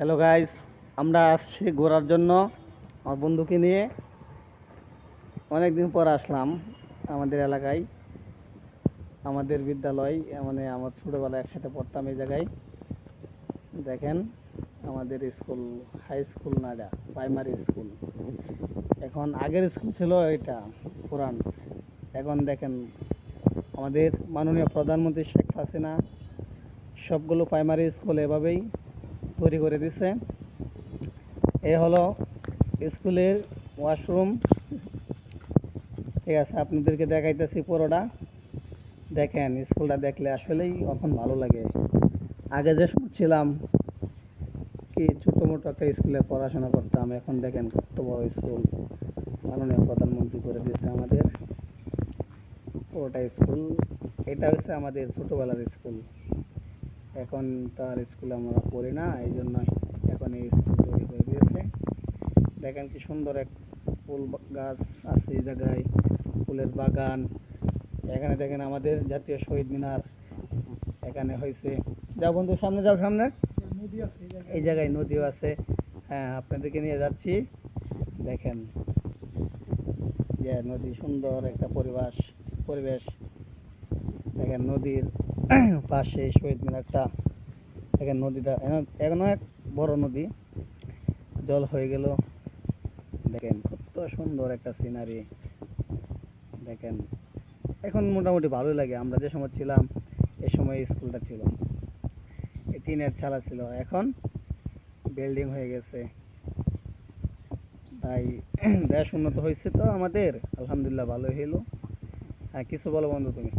Hello guys আমরা আসছি ঘোরার জন্য আমার বন্ধুকে নিয়ে। অনেক দিন পর আসলাম আমাদের এলাকায়। আমাদের বিদ্যালয় মানে আমার ছোটোবেলায় একসাথে পড়তাম এই জায়গায়। দেখেন, আমাদের স্কুল হাই স্কুল না এটা প্রাইমারি স্কুল এখন আগের স্কুল ছিল এটা পুরান এখন দেখেন, আমাদের মাননীয় প্রধানমন্ত্রী শেখ হাসিনা, সবগুলো প্রাইমারি স্কুল এভাবেই তৈরি করে দিছে। এ হলো স্কুলের ওয়াশরুম। ঠিক আছে, আপনাদেরকে দেখাইতেছি পুরোটা। দেখেন, স্কুলটা দেখলে আসলেই এখন ভালো লাগে। আগে যে সময় ছিলাম, কি ছোটো মোটো একটা স্কুলে পড়াশোনা করতাম, এখন দেখেন কত বড় স্কুল। মাননীয় প্রধানমন্ত্রী করে দিয়েছে আমাদের। পুরোটা স্কুল, এটা হচ্ছে আমাদের ছোটোবেলার স্কুল। এখন তো আর স্কুলে আমরা পড়ি না, এই জন্য এখন এই স্কুল তৈরি করে দিয়েছে দেখেন কি সুন্দর এক ফুল গাছ আছে এই জায়গায়, ফুলের বাগান। এখানে দেখেন আমাদের জাতীয় শহীদ মিনার এখানে হয়েছে। যাও বন্ধু, সামনে যাও, সামনে। এই জায়গায় নদীও আছে। হ্যাঁ আপনাদেরকে নিয়ে যাচ্ছি। দেখেন যে নদী সুন্দর একটা পরিবেশ পরিবেশ। দেখেন নদীর পাশে শহীদ মিনারটা দেখেন নদীটা এখনও এক বড় নদী। জল হয়ে গেল। দেখেন কত সুন্দর একটা সিনারি দেখেন, এখন মোটামুটি ভালোই লাগে। আমরা যে সময় ছিলাম, এ সময় স্কুলটা ছিল। টিনের ছালা ছিল। এখন বিল্ডিং হয়ে গেছে। তাই দেশ উন্নত হয়েছে তো আমাদের। আলহামদুলিল্লাহ ভালোই হইল। হ্যাঁ কিছু বলো বন্ধু তুমি?